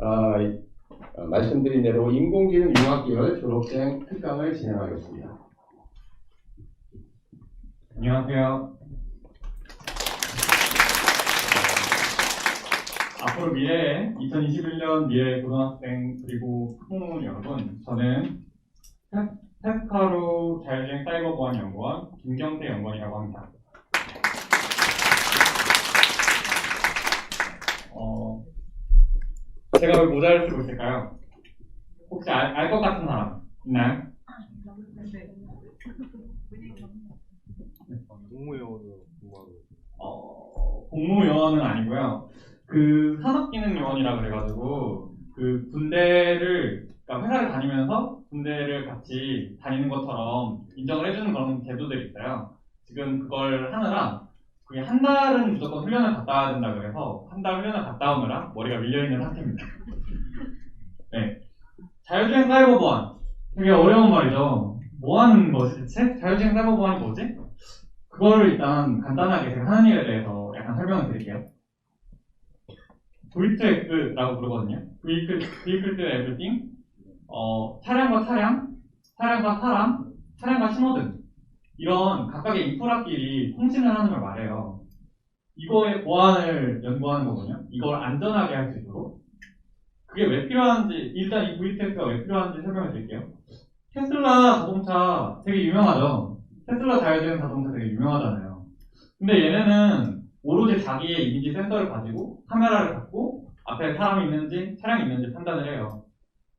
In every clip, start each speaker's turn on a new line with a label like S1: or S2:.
S1: 어, 이- 어, 말씀드린 대로 인공지능 융합계열 졸업생 특강을 진행하겠습니다.
S2: 안녕하세요. 앞으로 미래에 2021년 미래 고등학생 그리고 학부모 여러분, 저는 테- 테스카루 자율주행 사이버 보안 연구원 김경태 연구원이라고 합니다. 어, 제가 왜 모자를 쓰고 있을까요? 혹시 알 것 같은 사람 있나요?
S3: 공무원으로 공무원.
S2: 어, 공무요원은 아니고요. 그 산업기능요원이라 그래가지고 그 군대를 그러니까 회사를 다니면서 군대를 같이 다니는 것처럼 인정을 해주는 그런 제도들이 있어요. 지금 그걸 하느라 그게 한 달은 무조건 훈련을 갔다 와야 된다 그래서 한 달 훈련을 갔다 오느라 머리가 밀려 있는 상태입니다. 네. 자율주행 사이버 보안 되게 어려운 말이죠. 뭐 하는 거지 대체? 자율주행 사이버 보안이 뭐지? 그거를 일단 간단하게 제가 하는 일에 대해서 약간 설명을 드릴게요. VTX라고 부르거든요. To Everything. 어, 차량과 차량, 차량과 사람, 차량과 신호등. 이런 각각의 인프라끼리 통신을 하는 걸 말해요. 이거의 보안을 연구하는 거거든요. 이걸 안전하게 할 수 있도록. 그게 왜 필요한지, 일단 이 VTX가 왜 필요한지 설명해 드릴게요. 테슬라 자동차 되게 유명하죠. 테슬라 자율주행 자동차 되게 유명하잖아요. 근데 얘네는 오로지 자기의 이미지 센서를 가지고 카메라를 갖고 앞에 사람이 있는지 차량이 있는지 판단을 해요.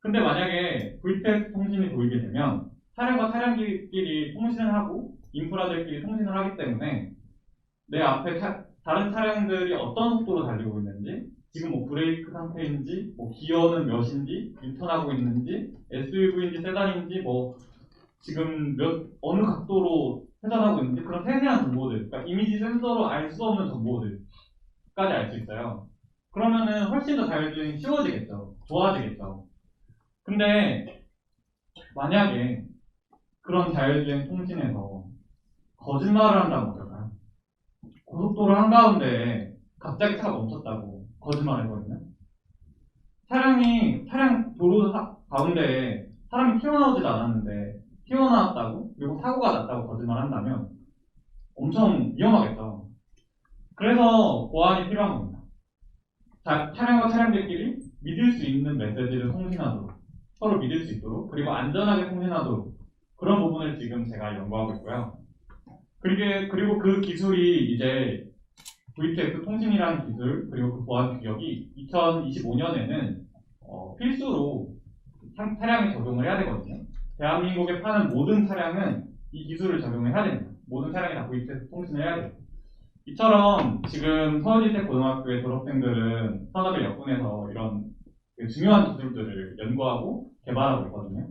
S2: 근데 만약에 VTX 통신이 도입이 되면 차량과 차량끼리 통신을 하고 인프라들끼리 통신을 하기 때문에 내 앞에 차- 다른 차량들이 어떤 속도로 달리고 있는지 지금 뭐 브레이크 상태인지 뭐 기어는 몇인지 유턴하고 있는지 SUV인지 세단인지 뭐 지금 몇 어느 각도로 회전하고 있는지 그런 세세한 정보들, 그러니까 이미지 센서로 알 수 없는 정보들까지 알 수 있어요. 그러면은 훨씬 더 자율주행이 쉬워지겠죠. 좋아지겠죠. 근데 만약에 그런 자율주행 통신에서 거짓말을 한다면 어떨까요? 고속도로 한가운데 갑자기 차가 멈췄다고 거짓말을 해버리면 차량이 차량 도로 사- 가운데에 사람이 튀어나오지도 않았는데 튀어나왔다고 그리고 사고가 났다고 거짓말한다면 엄청 위험하겠죠. 그래서 보안이 필요한 겁니다. 자, 차량과 차량들끼리 믿을 수 있는 메시지를 통신하도록 서로 믿을 수 있도록 그리고 안전하게 통신하도록 그런 부분을 지금 제가 연구하고 있고요. 그리고, 그리고 그 기술이 이제 VTX 통신이라는 기술 그리고 그 보안 규격이 2025년에는 필수로 차- 차량에 적용을 해야 되거든요. 대한민국에 파는 모든 차량은 이 기술을 적용을 해야 됩니다. 모든 차량이 다 VTX 통신을 해야 돼요. 이처럼 지금 서울지대 고등학교의 졸업생들은 산업의 역군에서 이런 그 중요한 기술들을 연구하고 개발하고 있거든요.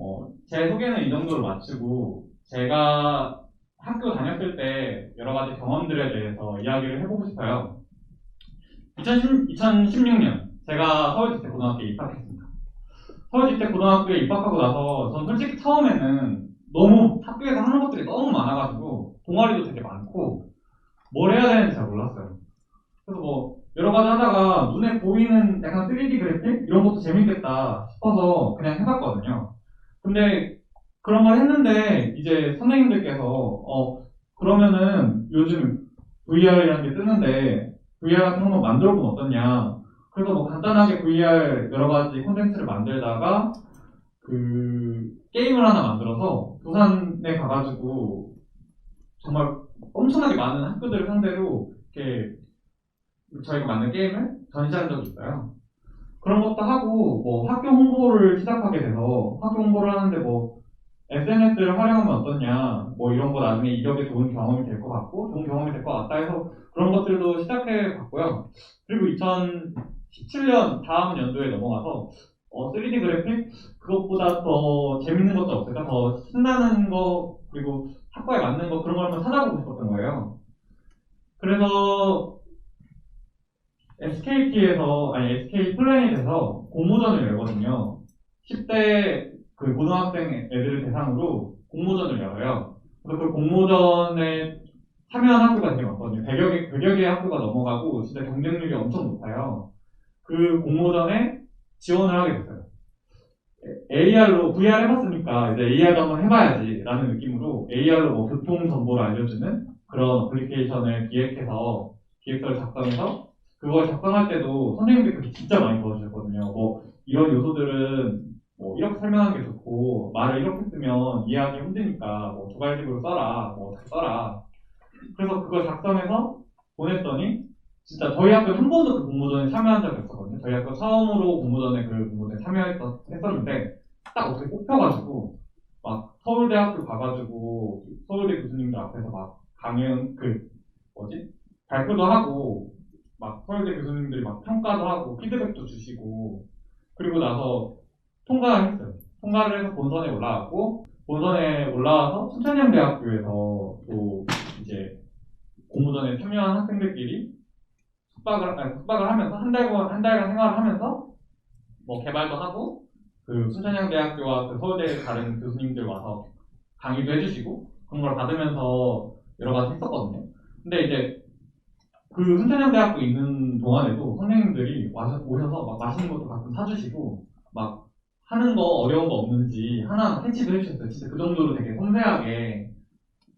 S2: 어, 제 소개는 이 정도로 마치고 제가 학교 다녔을 때 여러 가지 경험들에 대해서 이야기를 해보고 싶어요. 2010, 2016년 제가 서울지대 고등학교에 입학했습니다. 서울지대 고등학교에 입학하고 나서 전 솔직히 처음에는 너무 학교에서 하는 것들이 너무 많아가지고 동아리도 되게 많고 뭘 해야 되는지 잘 몰랐어요. 그래서 뭐 여러 가지 하다가 눈에 보이는 약간 3D 그래픽 이런 것도 재밌겠다 싶어서 그냥 해봤거든요. 근데 그런 걸 했는데 이제 선생님들께서 어 그러면은 요즘 VR이라는 게 뜨는데 VR 같은 거 한번 만들어 보면 어떻냐. 그래서 뭐 간단하게 VR 여러 가지 콘텐츠를 만들다가 그 게임을 하나 만들어서 부산에 가가지고 정말 엄청나게 많은 학교들을 상대로 이렇게 저희가 만든 게임을 전시한 적이 있어요. 그런 것도 하고 뭐 학교 홍보를 시작하게 돼서 학교 홍보를 하는데 뭐 SNS를 활용하면 어떠냐 뭐 이런 거 나중에 이력에 좋은 경험이 될 것 같고 좋은 경험이 될 것 같다 해서 그런 것들도 시작해 봤고요. 그리고 2017년 다음 연도에 넘어가서 어, 3D 그래픽 그것보다 더 재밌는 것도 없을까? 더 신나는 거 그리고 학과에 맞는 거 그런 걸 한번 찾아보고 싶었던 거예요. 그래서 SKT에서 아니 SK 플래닛에서 공모전을 열거든요. 10대 그 고등학생 애들을 대상으로 공모전을 열어요. 그래서 그 공모전에 참여한 학교가 되게 많거든요. 100여 개, 100여 개의 학교가 넘어가고 진짜 경쟁률이 엄청 높아요. 그 공모전에 지원을 하게 됐어요. AR로 VR 해봤으니까 이제 AR도 한번 해봐야지 라는 느낌으로 AR로 뭐 교통 정보를 알려주는 그런 어플리케이션을 기획해서 기획서를 작성해서 그걸 작성할 때도 선생님들이 진짜 많이 도와주셨거든요. 뭐 이런 요소들은 뭐 이렇게 설명하는 게 좋고 말을 이렇게 쓰면 이해하기 힘드니까 뭐 두괄식으로 써라 뭐 써라. 그래서 그걸 작성해서 보냈더니 진짜 저희 학교 한 번도 그 공모전에 참여한 적이 없었거든요. 저희 학교 처음으로 공모전에 그 공모전에 참여했었는데 딱 어떻게 뽑혀가지고 막 서울대학교 가가지고 서울대 교수님들 앞에서 막 강연 그 뭐지? 발표도 하고 막 서울대 교수님들이 막 평가도 하고 피드백도 주시고 그리고 나서 통과를 했어요. 통과를 해서 본선에 올라왔고 본선에 올라와서 순천향대학교에서 또 이제 공모전에 참여한 학생들끼리 숙박을 아니, 숙박을 하면서 한 달간 한 달간 생활을 하면서 뭐 개발도 하고 그 순천향대학교와 그 서울대 다른 교수님들 와서 강의도 해주시고 그런 걸 받으면서 여러 가지 했었거든요. 근데 이제 그 순천향대학교 있는 동안에도 선생님들이 와서 오셔서 막 맛있는 것도 가끔 사주시고 막 하는 거 어려운 거 없는지 하나하나 캐치도 해주셨어요. 진짜 그 정도로 되게 섬세하게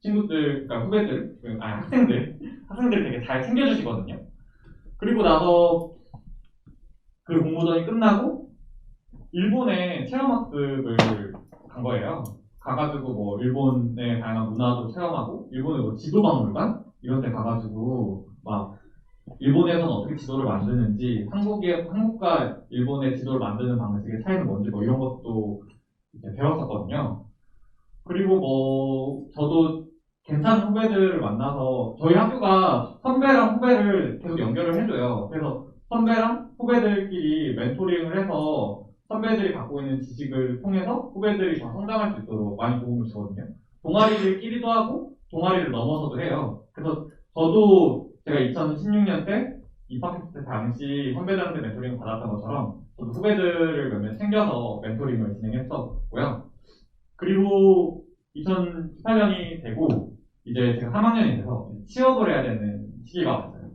S2: 친구들, 그러니까 후배들, 아니 학생들, 학생들 되게 잘 챙겨주시거든요. 그리고 나서 그 공모전이 끝나고 일본에 체험학습을 간 거예요. 가가지고 뭐 일본의 다양한 문화도 체험하고 일본의 뭐 지도박물관 이런 데 가가지고 막 일본에서는 어떻게 지도를 만드는지 한국의 한국과 일본의 지도를 만드는 방식의 차이는 뭔지 뭐 이런 것도 이제 배웠었거든요. 그리고 뭐 저도 괜찮은 후배들을 만나서 저희 학교가 선배랑 후배를 계속 연결을 해줘요. 그래서 선배랑 후배들끼리 멘토링을 해서 선배들이 갖고 있는 지식을 통해서 후배들이 더 성장할 수 있도록 많이 도움을 주거든요. 동아리들끼리도 하고 동아리를 넘어서도 해요. 그래서 저도 제가 2016년 때 입학했을 때 당시 선배들한테 멘토링을 받았던 것처럼 저도 후배들을 몇 명 챙겨서 멘토링을 진행했었고요. 그리고 2018년이 되고 이제 제가 3학년이 돼서 취업을 해야 되는 시기가 왔어요.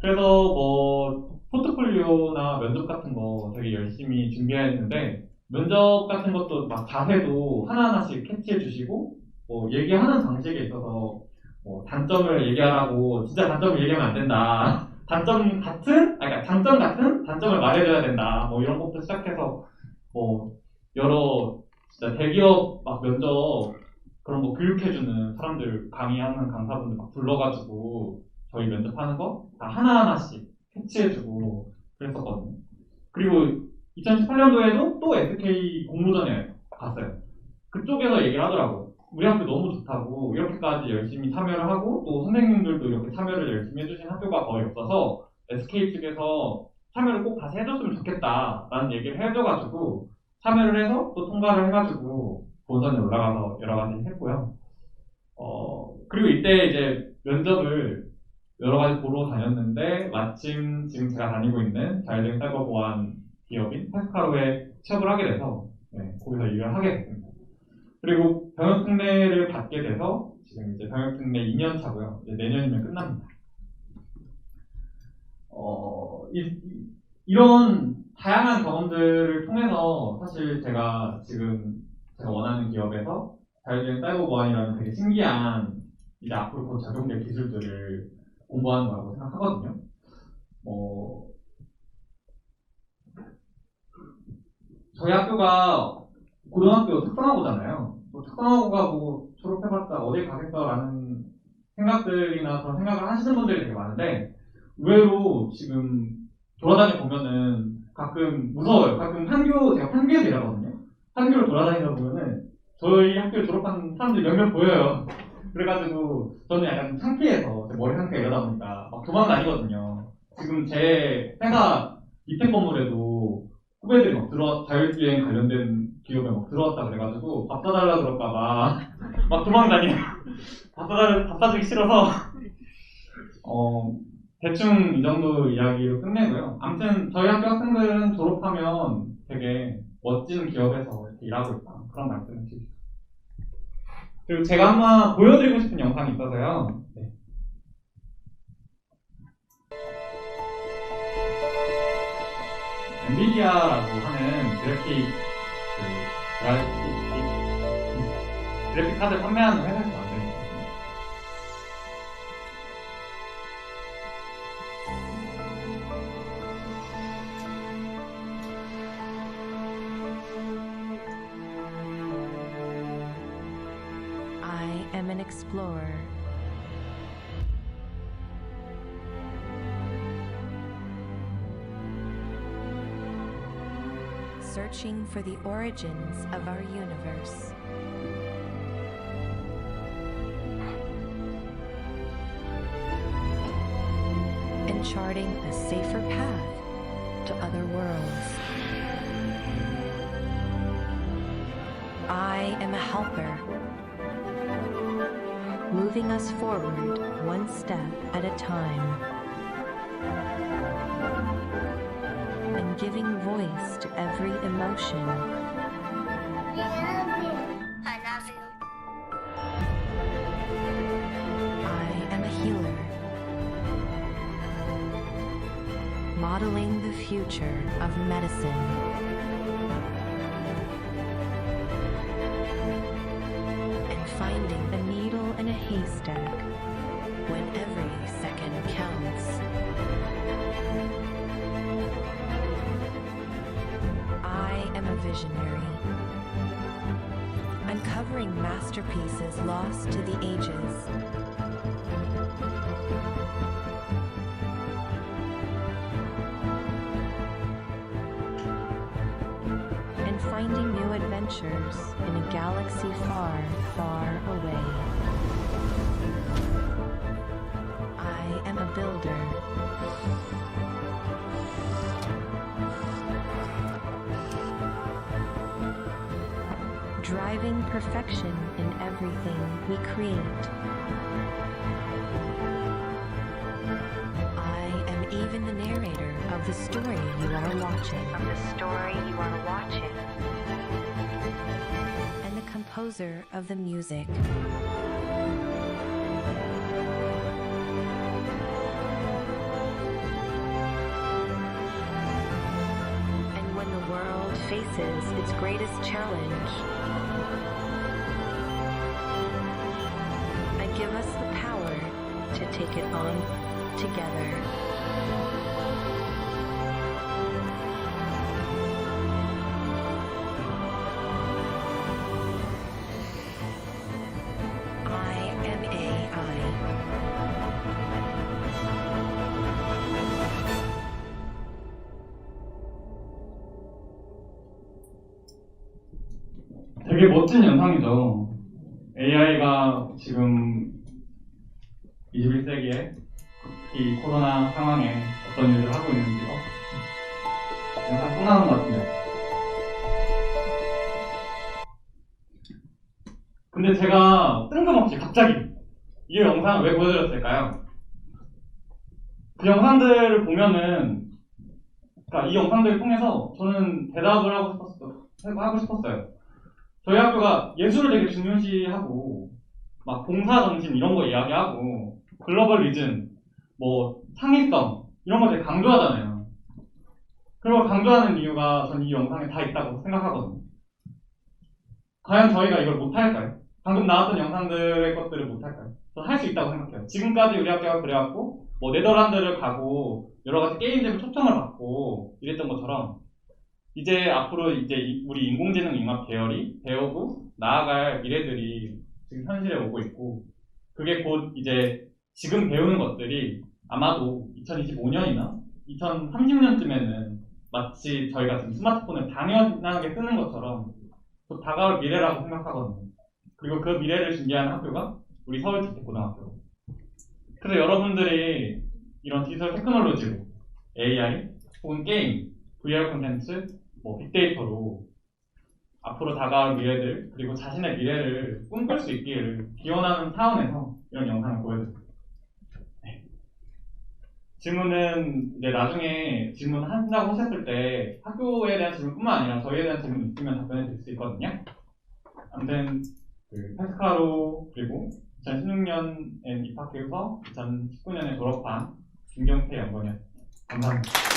S2: 그래서 뭐 포트폴리오나 면접 같은 거 되게 열심히 준비했는데 면접 같은 것도 막 자세도 하나하나씩 캐치해 주시고 뭐 얘기하는 방식에 있어서 뭐 단점을 얘기하라고 진짜 단점을 얘기하면 안 된다. 단점 같은, 아니 그러니까 장점 같은 단점을 말해줘야 된다. 뭐 이런 것부터 시작해서 뭐 여러 진짜 대기업 막 면접 그런 거 교육해주는 사람들 강의하는 강사분들 막 불러가지고 저희 면접하는 거 다 하나하나씩 캐치해주고 그랬었거든요. 그리고 2018년도에도 또 SK 공모전에 갔어요. 그쪽에서 얘기를 하더라고. 우리 학교 너무 좋다고 이렇게까지 열심히 참여를 하고 또 선생님들도 이렇게 참여를 열심히 해주신 학교가 거의 없어서 SK 측에서 참여를 꼭 다시 해줬으면 좋겠다라는 얘기를 해줘가지고 참여를 해서 또 통과를 해가지고 본선에 올라가서 여러 가지 했고요. 어 그리고 이때 이제 면접을 여러 가지 보러 다녔는데 마침 지금 제가 다니고 있는 자율적인 사이버 보안 기업인 파스카로에 취업을 하게 돼서 네, 거기서 일을 하게 됐습니다. 그리고 병역 특례를 받게 돼서 지금 이제 병역 특례 2년 차고요. 이제 내년이면 끝납니다. 어, 이, 런 다양한 경험들을 통해서 사실 제가 지금 제가 원하는 기업에서 자율적인 사이버 보안이라는 되게 신기한 이제 앞으로 곧 적용될 기술들을 공부하는 거라고 생각하거든요. 어, 저희 학교가 고등학교 특성화고잖아요. 뭐 특성화고가 뭐 졸업해봤자 어디 가겠어라는 생각들이나 그런 생각을 하시는 분들이 되게 많은데 의외로 지금 돌아다니 보면은 가끔 무서워요. 가끔 판교 제가 판교에서 일하거든요. 판교를 돌아다니다 보면은 저희 학교 졸업한 사람들이 몇몇 보여요. 그래가지고 저는 약간 창피해서 제 머리 상태가 이러다 보니까 막 도망다니거든요. 지금 제 회사 밑에 건물에도 후배들이 막 들어와 자율주행 관련된 기업에 막 들어왔다 그래가지고 밥 사달라 그럴까봐 막 도망다녀요. 밥 사달 밥 사주기 싫어서 어 대충 이 정도 이야기로 끝내고요. 아무튼 저희 학교 학생들은 졸업하면 되게 멋진 기업에서 이렇게 일하고 있다 그런 말씀을 싶습니다. 그리고 제가 한번 보여드리고 싶은 영상이 있어서요. 네. 엔비디아라고 하는 그래픽 그 그래픽, 카드 판매하는 회사에서
S4: Searching for the origins of our universe. And charting a safer path to other worlds. I am a helper moving us forward one step at a time. Giving voice to every emotion.
S5: I love you.
S4: I am a healer. Modeling the future of medicine. And finding a needle in a haystack when every second counts. Am a visionary. Uncovering masterpieces lost to the ages. And finding new adventures in a galaxy far, far away. Driving perfection in everything we create. I am even the narrator of the story you are watching. Of the story you are watching. And the composer of the music. Faces its greatest challenge, I give us the power to take it on together.
S2: 멋진 영상이죠. AI가 지금 21세기에 이 코로나 상황에 어떤 일을 하고 있는지요. 영상 끝나는 것 같은데. 근데 제가 뜬금없이 갑자기 이 영상을 왜 보여드렸을까요? 그 영상들을 보면은, 그러니까 이 영상들을 통해서 저는 대답을 하고 싶었어요. 하고 싶었어요. 저희 학교가 예술을 되게 중요시하고 막 봉사 정신 이런 거 이야기하고 글로벌리즘 뭐 창의성 이런 거 되게 강조하잖아요. 그걸 강조하는 이유가 전 이 영상에 다 있다고 생각하거든요. 과연 저희가 이걸 못할까요? 방금 나왔던 영상들의 것들을 못할까요? 저는 할 수 있다고 생각해요. 지금까지 우리 학교가 그래왔고 뭐 네덜란드를 가고 여러 가지 게임들을 초청을 받고 이랬던 것처럼 이제 앞으로 이제 이- 우리 인공지능 융합 계열이 배우고 나아갈 미래들이 지금 현실에 오고 있고 그게 곧 이제 지금 배우는 것들이 아마도 2025년이나 2030년쯤에는 마치 저희가 지금 스마트폰을 당연하게 쓰는 것처럼 곧 다가올 미래라고 생각하거든요. 그리고 그 미래를 준비하는 학교가 우리 서울지택고등학교. 그래서 여러분들이 이런 디지털 테크놀로지로 AI 혹은 게임, VR 콘텐츠, 뭐 빅데이터로 앞으로 다가올 미래들 그리고 자신의 미래를 꿈꿀 수 있기를 기원하는 차원에서 이런 영상을 보여드립니다. 네. 질문은 이제 나중에 질문 한다고 하셨을 때 학교에 대한 질문뿐만 아니라 저희에 대한 질문 있으면 답변해 드릴 수 있거든요. 아무튼 그 페스카로 그리고 2016년에 입학해서 2019년에 졸업한 김경태 연구원이었습니다. 감사합니다.